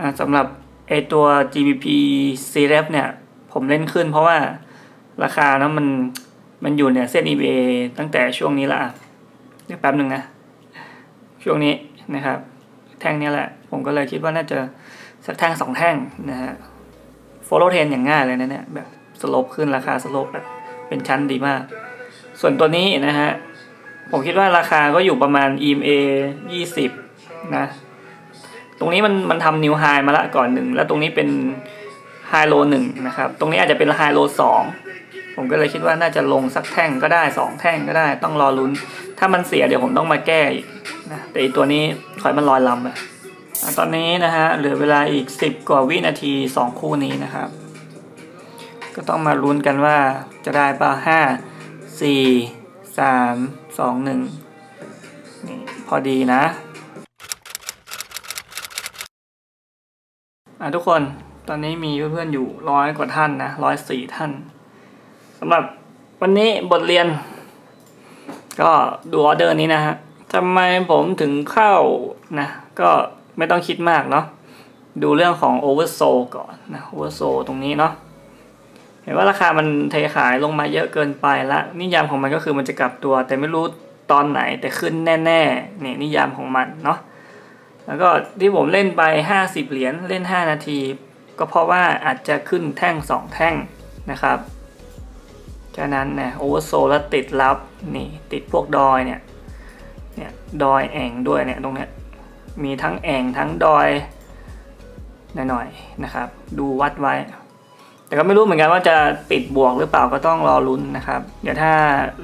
อ่าสำหรับไอตัว GBP c r e f เนี่ย ผมเล่นขึ้นเพราะว่าราคาเนะมันมันอยู่เนี่ยเส้น EVA ตั้งแต่ช่วงนี้ละเดี๋ยวแป๊บหนึ่งนะ ช่วงนี้นะครับ แท่งนี้แหละ ผมก็เลยคิดว่าน่าจะสักแท่งสองแท่งนะฮะ follow trend อย่างง่ายเลยนะเนี่ย แบบสลปขึ้นราคาสลปแบบเป็นชั้นดีมาก ส่วนตัวนี้นะฮะ ผมคิดว่าราคาก็อยู่ประมาณ EMA 20 นะ ตรงนี้มันมันทำนิวไฮมาละก่อนหนึ่งแล้วตรงนี้เป็นไฮโลหนึ่งนะครับ ตรงนี้อาจจะเป็นไฮโลสองผมก็เลยคิดว่าน่าจะลงสักแท่งก็ได้สองแท่งก็ได้ ต้องรอลุ้น ถ้ามันเสียเดี๋ยวผมต้องมาแก้อีกนะแต่อีตัวนี้ถอยมันลอยลำอะอะตอนนี้นะฮะเหลือเวลาอีก 10 กว่าวินาทีสองคู่นี้นะครับ ก็ต้องมาลุ้นกันว่าจะได้ป่ะห้าสี่สามสองหนึ่งนี่พอดีนะ อะทุกคนตอนนี้มีเพื่อนๆอยู่ร้อยกว่าท่านนะร้อยสี่ท่านสำหรับวันนี้บทเรียน ก็ดูออเดอร์นี้นะฮะทำไมผมถึงเข้านะ ก็ไม่ต้องคิดมากเนาะดูเรื่องของ Oversold ก่อนนะ Oversold ตรงนี้เนาะเห็นว่าราคามันเทขายลงมาเยอะเกินไปละนิยามของมันก็คือมันจะกลับตัว แต่ไม่รู้ตอนไหนแต่ขึ้นแน่ๆนี่นิยามของมันเนาะ แล้วก็ที่ผมเล่นไป 50 เหรียญเล่น 5 นาที ก็เพราะว่าอาจจะขึ้นแท่ง 2 แท่งนะครับฉะนั้นนี่ยโอเวอร์โซลติดรับนี่ติดพวกดอยเนี่ยเนี่ยดอยแองด้วยเนี่ยตรงเนี้ยมีทั้งแองทั้งดอยหน่อยๆนะครับ ดูวัดไว้ แต่ก็ไม่รู้เหมือนกันว่าจะปิดบวกหรือเปล่าก็ต้องรอลุ้นนะครับ เดี๋ยวถ้า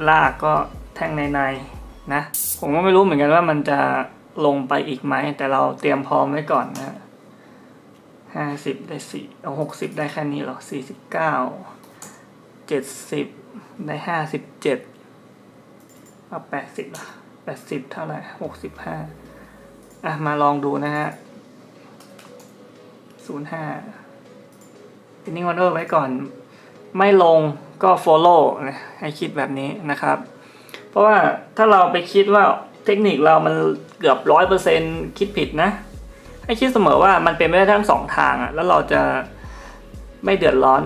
ลากก็แท่งในๆนะ ผมก็ไม่รู้เหมือนกันว่ามันจะ ลงไปอีกไหม แต่เราเตรียมพร้อมไว้ก่อนนะห้าสิบได้สี่เอาหกสิบได้แค่นี้หรอสี่สิบเก้าเจ็ดสิบได้ห้าสิบเจ็ดเอาแปดสิบละแปดสิบเท่าไหร่หกสิบห้าอะ มาลองดูนะฮะศูนย์ห้าทีนี้วันเออร์ไว้ก่อน ไม่ลงก็ follow นะให้คิดแบบนี้นะครับ เพราะว่าถ้าเราไปคิดว่า เทคนิคเรามันเกือบร้อยเปอร์เซ็นคิดผิดนะ ให้คิดเสมอว่ามันเป็นไปได้ทั้งสองทางอะแล้วเราจะไม่เดือดร้อน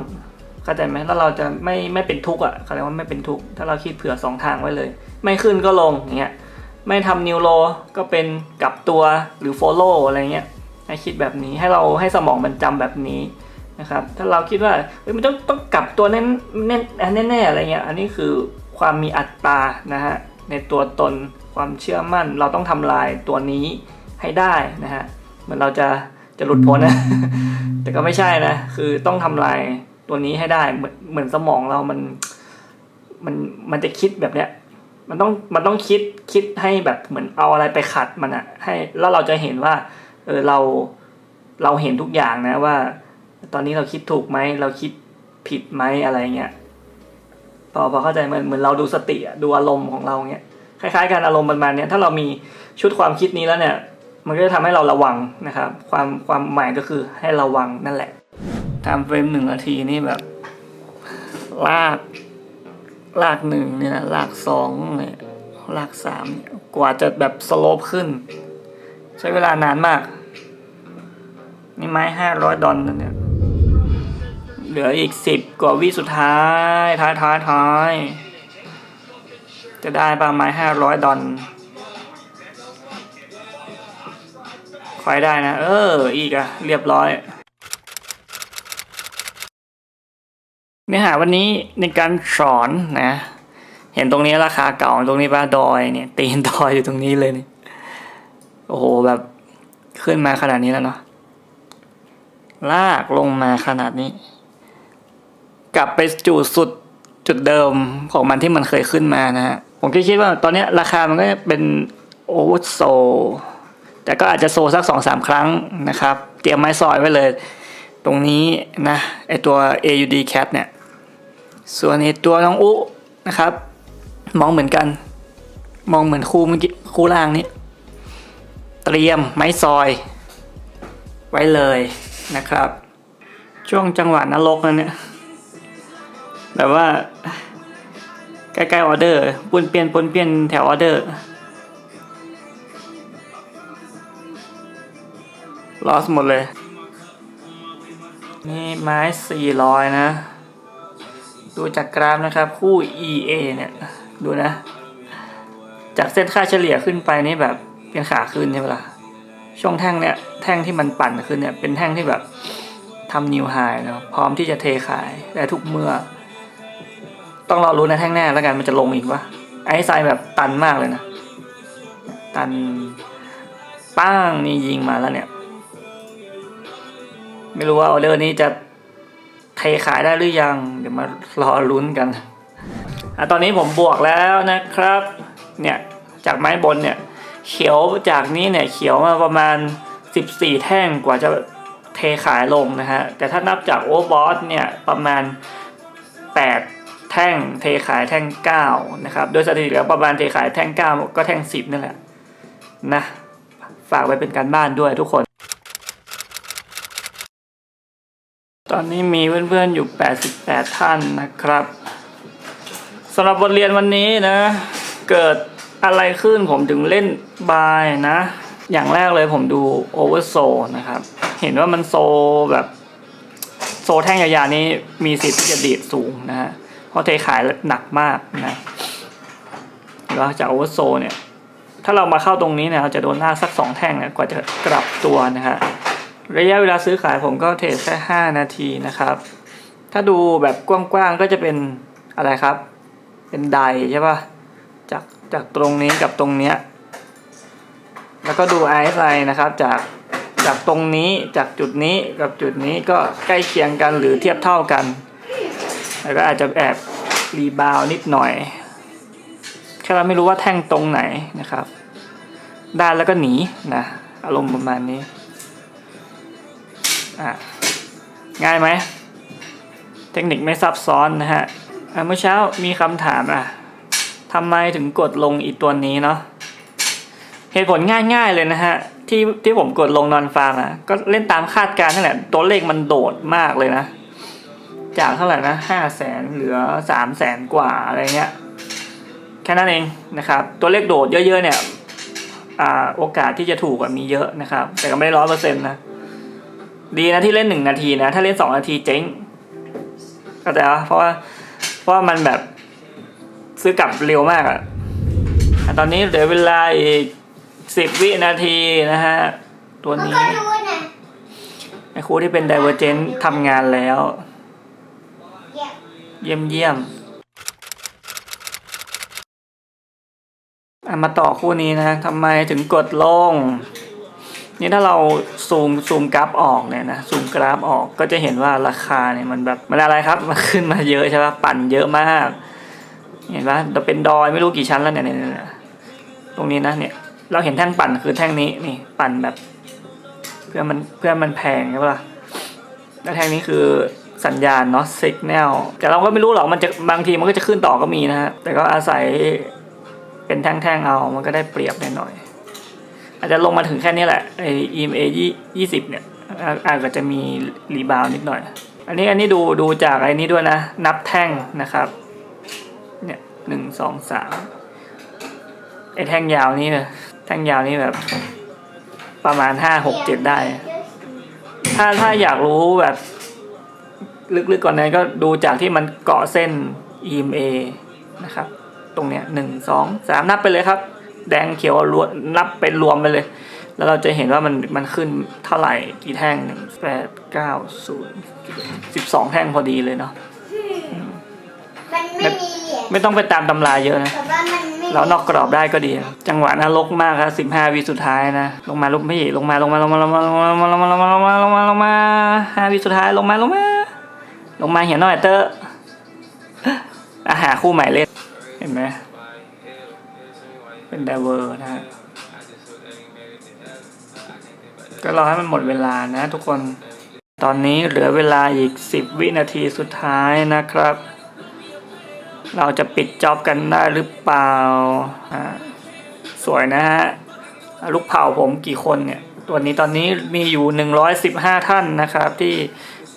เข้าใจไหมแล้วเราจะไม่ไม่เป็นทุกข์อะเขาเรียกว่าไม่เป็นทุกข์ถ้าเราคิดเผื่อสองทางไว้เลย ไม่ขึ้นก็ลงอย่างเงี้ยไม่ทำนิวโรก็เป็นกลับตัวหรือ follow อะไรเงี้ยให้คิดแบบนี้ให้เราให้สมองมันจำแบบนี้นะครับถ้าเราคิดว่าเฮ้ยมันต้องต้องกลับตัวแน่แน่แน่ๆอะไรเงี้ยอันนี้คือความมีอัตรานะฮะ ในตัวตนความเชื่อมั่น เราต้องทำลายตัวนี้ให้ได้นะฮะเหมือนเราจะจะหลุดพ้นนะ แต่ก็ไม่ใช่นะ คือต้องทำลายตัวนี้ให้ได้เหมือนเหมือนสมองเรามันมันมันจะคิดแบบเนี้ย มันต้องมันต้องคิดคิดให้แบบเหมือนเอาอะไรไปขัดมันอะให้แล้วเราจะเห็นว่าเออเราเราเห็นทุกอย่างนะว่า ตอนนี้เราคิดถูกไหมเราคิดผิดไหมอะไรเงี้ย พอพอเข้าใจเหมือนเหมือนเราดูสติอะดูอารมณ์ของเราเงี้ยคล้ายๆกันอารมณ์ประมาณเนี้ยถ้าเรามีชุดความคิดนี้แล้วเนี่ย มันก็จะทำให้เราระวังนะครับ ความความหมายก็คือให้ระวังนั่นแหละทำเฟรมหนึ่งนาทีนี่แบบ ลากลากหนึ่งเนี่ยนะลากสองเนี่ยลากสามเนี่ยกว่าจะแบบสโลปขึ้น ใช้เวลานานมาก นี่ไม้ห้าร้อยดอลนะเนี่ย เหลืออีกสิบกว่าวิสุดท้าย ท้ายท้ายท้ายจะได้ประมาณห้าร้อยดอลคอยได้นะ เออ อีกอะเรียบร้อย เนื้อหาวันนี้ในการสอนนะ เห็นตรงนี้ราคาเก่าตรงนี้ป้าดอยเนี่ย ตีนดอยอยู่ตรงนี้เลยนี่โอ้โหแบบขึ้นมาขนาดนี้แล้วเนาะลากลงมาขนาดนี้ กลับไปจุดสุดจุดเดิมของมันที่มันเคยขึ้นมานะฮะผมก็คิดว่าตอนนี้ราคามันก็เป็นโอเวอร์โซแต่ก็อาจจะโซสักสองสามครั้งนะครับ เตรียมไม้ซอยไว้เลย ตรงนี้นะไอตัว AUD cat เนี่ย ส่วนไอตัวน้องอุนะครับ มองเหมือนกัน มองเหมือนคู่เมื่อกี้คู่ล่างนี้ เตรียมไม้ซอย ไว้เลยนะครับ ช่วงจังหวะนรกนั่นเนี่ย แบบว่า ใกล้ๆออเดอร์ปุนเปลี่ยนปุนเปลี่ยนแถวออเดอร์ ลอสหมดเลย นี่ไม้400นะ ดูจากกราฟนะครับ คู่ EA เนี่ย ดูนะ จากเส้นค่าเฉลี่ยขึ้นไปนี่แบบเป็นขาขึ้นใช่ไหมล่ะช่วงแท่งเนี่ยแท่งที่มันปั่นขึ้นเนี่ยเป็นแท่งที่แบบทำนิวไฮเนาะพร้อมที่จะเทขายได้ทุกเมื่อ ต้องรอรู้นแท่งแน่แล้วกันมันจะลงอีกวะไอ้ไซแบบตันมากเลยนะ ตันป้างนี่ยิงมาแล้วเนี่ย ไม่รู้ว่าออเดอร์นี้จะเทขายได้หรือยัง เดี๋ยวมารอลุ้นกันอะตอนนี้ผมบวกแล้วนะครับ เนี่ยจากไม้บนเนี่ย เขียวจากนี้เนี่ยเขียวมาประมาณ 14 แท่งกว่าจะเทขายลงนะฮะ แต่ถ้านับจากโอเวอร์บอสเนี่ยประมาณ 8 แท่งเทขายแท่ง9นะครับโดยสถิติแล้วประมาณเทขายแท่ง 9 ก็แท่ง 10 นั่นแหละนะฝากไว้เป็นการบ้านด้วยทุกคน ตอนนี้มีเพื่อนๆอยู่ 88 ท่านนะครับสำหรับบทเรียนวันนี้นะ เกิดอะไรขึ้นผมถึงเล่นบายนะ อย่างแรกเลยผมดูโอเวอร์โซนะครับ เห็นว่ามันโซแบบ โซแท่งยาวๆนี้มีสิทธิ์ที่จะดีดสูงนะฮะ เพราะเทขายหนักมากนะแล้วจากโอเวอร์โซเนี่ย ถ้าเรามาเข้าตรงนี้เนี่ยเราจะโดนลากสักสองแท่งนี่ยกว่าจะกลับตัวนะฮะระยะเวลาซื้อขายผมก็เทรดแค่ห้านาทีนะครับ ถ้าดูแบบกว้างๆก็จะเป็นอะไรครับ เป็นไดใช่ปะจากจากตรงนี้กับตรงเนี้ยแล้วก็ดู RSI นะครับจากจากตรงนี้จากจุดนี้กับจุดนี้ก็ใกล้เคียงกันหรือเทียบเท่ากัน แล้วก็อาจจะแอบรีบาวนิดหน่อยแค่เราไม่รู้ว่าแท่งตรงไหนนะครับ ด้แล้วก็หนีนะอารมณ์ประมาณนี้อะง่ายไหมเทคนิคไม่ซับซ้อนนะฮะอะเมื่อเช้ามีคำถามอะทำไมถึงกดลงอีตัวนี้เนาะเหตุผลง่ายๆเลยนะฮะที่ที่ผมกดลงนอนฟังอะก็เล่นตามคาดการณ์นั่นแหละตัวเลขมันโดดมากเลยนะ จากเท่าไหร่นะห้าแสนเหลือสามแสนกว่าอะไรเงี้ยแค่นั้นเองนะครับตัวเลขโดดเยอะๆเนี่ยอ่าโอกาสที่จะถูกอะมีเยอะนะครับ แต่ก็ไม่ร้อยเปอร์เซ็นต์นะดีนะที่เล่นหนึ่งนาทีนะ ถ้าเล่นสองนาทีเจ๊งก็แต่ว่าเพราะว่าเพราะว่ามันแบบซื้อกลับเร็วมากอะอะตอนนี้เหลือเวลาอีกสิบวินาทีนะฮะตัวมันนี้ก็รู้นะไอ้ครูที่เป็นไดเวอร์เจนทำงานแล้ว เยี่ยมเยี่ยมมาต่อคู่นี้นะทำไมถึงกดลง นี่ถ้าเราซูมซูมกราฟออกเนี่ยนะซูมกราฟออกก็จะเห็นว่าราคาเนี่ยมันแบบมันอะไรครับมันขึ้นมาเยอะใช่ปะปั่นเยอะมาก เห็นปะเราเป็นดอยไม่รู้กี่ชั้นแล้วเนี่ยเนี่ยเนี่ยตรงนี้นะเนี่ย เราเห็นแท่งปั่นคือแท่งนี้นี่ปั่นแบบ เพื่อมันเพื่อมันแพงใช่ปะ่ะแล้วแท่งนี้คือ สัญญาณเนาะสัญญาณแต่เราก็ไม่รู้หรอกมันจะบางทีมันก็จะขึ้นต่อก็มีนะฮะแต่ก็อาศัยเป็นแท่งๆเอา มันก็ได้เปรียบหน่อยๆอาจจะลงมาถึงแค่นี้แหละไอ EMA ยี่สิบเนี่ยอาจจะมีรีบาวนิดหน่อย อันนี้อันนี้ดูดูจากไอ้นี้ด้วยนะ นับแท่งนะครับ เนี่ยหนึ่งสองสามไอแท่งยาวนี่เลยแท่งยาวนี่แบบ ประมาณห้าหกเจ็ดได้ ถ้าถ้าอยากรู้แบบ ลึกๆก่อนนั้นก็ดูจากที่มันเกาะเส้น EMA นะครับ ตรงเนี้ยหนึ่งสองสามนับไปเลยครับ แดงเขียวรวมนับเป็นรวมไปเลย แล้วเราจะเห็นว่ามันมันขึ้นเท่าไหร่กี่แท่งหนึ่งแปดเก้าศูนย์สิบสองแท่งพอดีเลยเนาะมันไม่มีเหรียญไม่ต้องไปตามตำราเยอะนะ แต่ว่ามันไม่มีเรานอกกรอบได้ก็ดี จังหวะนรกมากครับสิบห้าวิสุดท้ายนะ ลงมาลุกไม่ลงมาลงมาลงมาลงมาลงมาลงมาลงมาลงมาลงมาลงมาลงมาห้าวิสุดท้ายลงมาลงมา ลงมาเหียหน่อยเตอร์อาหาคู่ใหม่เล่น เห็นไหม เป็นไดเวอร์นะฮะ ก็รอให้มันหมดเวลานะทุกคน ตอนนี้เหลือเวลาอีกสิบวินาทีสุดท้ายนะครับ เราจะปิดจ็อบกันได้หรือเปล่าอ่า สวยนะฮะ ลูกเผาผมกี่คนเนี่ย ตัวนี้ตอนนี้มีอยู่ 115 ท่านนะครับที่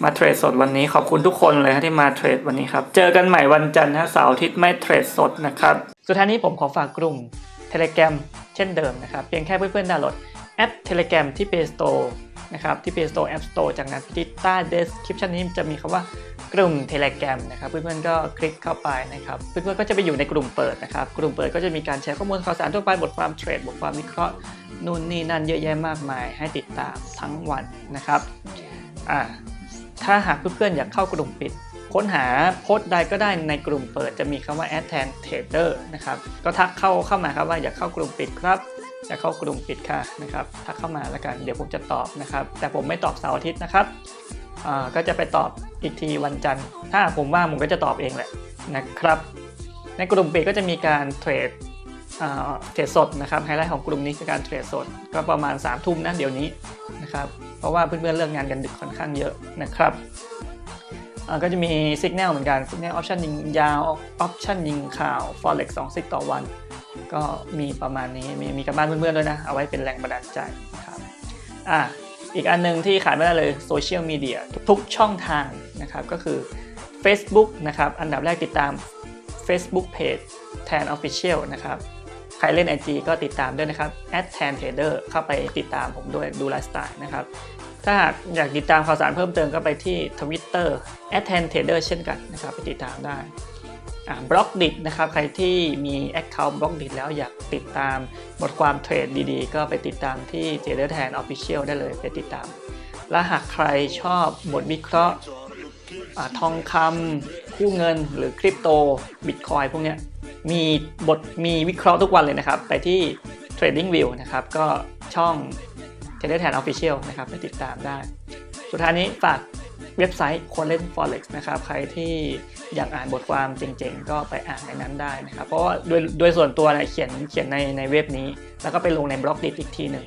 มาเทรดสดวันนี้ขอบคุณทุกคนเลยที่มาเทรดวันนี้ครับ เจอกันใหม่วันจันทร์นะเสาร์อาทิตย์ไม่เทรดสดนะครับ สุดท้ายนี้ผมขอฝากกลุ่ม Telegram เช่นเดิมนะครับ เพียงแค่เพื่อนๆดาวน์โหลดแอป Telegram ที่ Play Store นะครับที่ Play Store App Store จากนั้นที่ใต้ description นี้จะมีคำว่ากลุ่ม Telegram นะครับเพื่อนๆก็คลิกเข้าไปนะครับเพื่อนๆก็จะไปอยู่ในกลุ่มเปิดนะครับกลุ่มเปิดก็จะมีการแชร์ข้อมูลข่าวสารทั่วไปบทความเทรดบทความวิเคราะห์นู่นนี่นั่นเยอะแยะมากมาย ให้ติดตามทั้งวันนะครับอ่า ถ้าหากเพื่อนๆอยากเข้ากลุ่มปิด ค้นหาโพสต์ใดก็ได้ในกลุ่มเปิดจะมีคำว่า add tan trader นะครับก็ทักเข้าเข้ามาครับว่าอยากเข้ากลุ่มปิดครับอยากเข้ากลุ่มปิดค่ะนะครับทักเข้ามาแล้วกันเดี๋ยวผมจะตอบนะครับ แต่ผมไม่ตอบเสาร์อาทิตย์นะครับก็จะไปตอบอีกทีวันจันทร์ ถ้าผมว่างผมก็จะตอบเองแหละนะครับ ในกลุ่มปิดก็จะมีการเทรดเทรดสดนะครับไฮไลท์ของกลุ่มนี้คือการเทรดสดก็ประมาณ3ามทุ่มนะเดี๋ยวนี้นะครับ ราะว่าเพื่อนๆเลิกงานกันดึกค่อนข้างเยอะนะครับก็จะมี Signal เหมือนกัน Signal Option ยิงยาว Option ยิงข่าว Forex 2ซิกต่อวัน ก็มีประมาณนี้ มีมีกันบ้านเพื่อนๆด้วยนะ เอาไว้เป็นแรงบันดาลใจครับอ่าอีกอันหนึงที่ขาดไม่ได้เลยโซเชียลมีเดียทุกช่องทางนะครับ ก็คือ Facebook นะครับ อันดับแรกติดตาม Facebook Page แทน Official นะครับใครเล่น IG ก็ติดตามด้วยนะครับ @tan trader เข้าไปติดตามผมด้วยดูไลฟ์สไตล์นะครับ ถ้าหากอยากติดตามข่าวสารเพิ่มเติมก็ไปที่ Twitter @tan trader เช่นกันนะครับไปติดตามได้บล็อกดินะครับใครที่มี Account บล็อกดิแล้วอยากติดตามบทความเทรดดีๆ ก็ไปติดตามที่ Trader Tan Official ได้เลยไปติดตาม และหากใครชอบบทวิเคราะห์ทองคำคู่เงินหรือคริปโตบิตคอยพวกนี้มีบทมีวิเคราะห์ทุกวันเลยนะครับ ไปที่ Trading View นะครับก็ช่อง Trader Tan Official นะครับไปติดตามได้ สุดท้ายนี้ฝากเว็บไซต์คนเล่น Forex นะครับใครที่อยากอ่านบทความเจ๋งๆ ก็ไปอ่านในนั้นได้นะครับเพราะว่าโดยโดยส่วนตัวเนี่ยเขียนเขียนในในเว็บนี้ แล้วก็ไปลงในบล็อกดิอีกทีหนึ่ง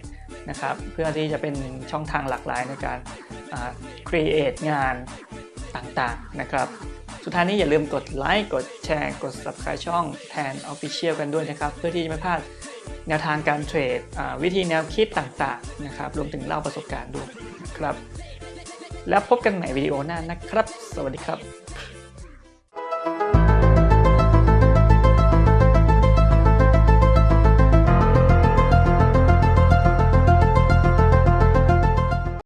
นะครับเพื่อที่จะเป็นช่องทางหลากหลายในการอ่า create งานต่างๆนะครับสุดท้ายนี้อย่าลืมกดไลค์กดแชร์กด subscribe ช่องแทน Official กันด้วยนะครับ เพื่อที่จะไม่พลาด แนวทางการเทรดวิธีแนวคิดต่างๆนะครับรวมถึงเล่าประสบการณ์ด้วยนะครับ แล้วพบกันใหม่วิดีโอหน้านะครับ สวัสดีครับ